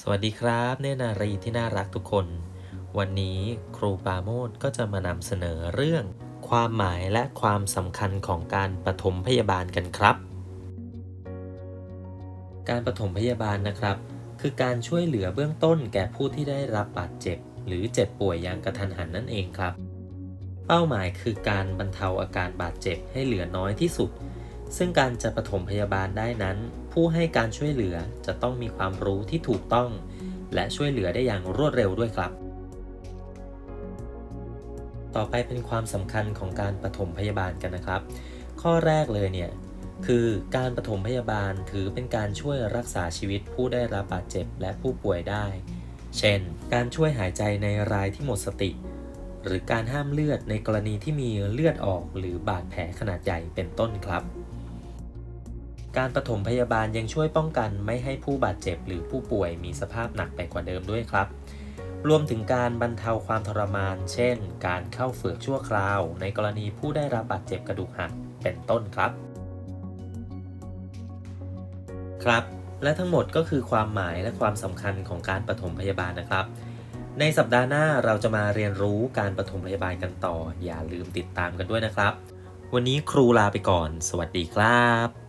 สวัสดีครับเนนารีที่น่ารักทุกคน วันนี้ครูปาโมดก็จะมานำเสนอเรื่อง ความหมายและความสำคัญของการปฐมพยาบาลกันครับ การปฐมพยาบาลนะครับ คือการช่วยเหลือเบื้องต้นแก่ผู้ที่ได้รับบาดเจ็บ หรือเจ็บป่วยอย่างกระทันหันนั่นเองครับ เป้าหมายคือการบรรเทาอาการบาดเจ็บให้เหลือน้อยที่สุด ซึ่งการจะปฐมพยาบาลได้นั้น ผู้ให้การช่วยเหลือจะต้องมีความรู้ที่ถูกต้อง และช่วยเหลือได้อย่างรวดเร็วด้วยครับ ต่อไปเป็นความสำคัญของการปฐมพยาบาลกันนะครับ ข้อแรกเลยเนี่ยคือการปฐมพยาบาลถือเป็นการช่วยรักษาชีวิตผู้ได้รับบาดเจ็บและผู้ป่วยได้ เช่น การช่วยหายใจในรายที่หมดสติ หรือการห้ามเลือดในกรณีที่มีเลือดออกหรือบาดแผลขนาดใหญ่เป็นต้นครับ การปฐมพยาบาลยังช่วยป้องกันไม่ให้ผู้บาดเจ็บหรือผู้ป่วยมีสภาพหนักไปกว่าเดิมด้วยครับ รวมถึงการบรรเทาความทรมาน เช่น การเข้าเฝือกชั่วคราว ในกรณีผู้ได้รับบาดเจ็บกระดูกหักเป็นต้นครับ ครับ และทั้งหมดก็คือความหมายและความสำคัญของการปฐมพยาบาลนะครับ ในสัปดาห์หน้าเราจะมาเรียนรู้การปฐมพยาบาลกันต่อ อย่าลืมติดตามกันด้วยนะครับ วันนี้ครูลาไปก่อน สวัสดีครับ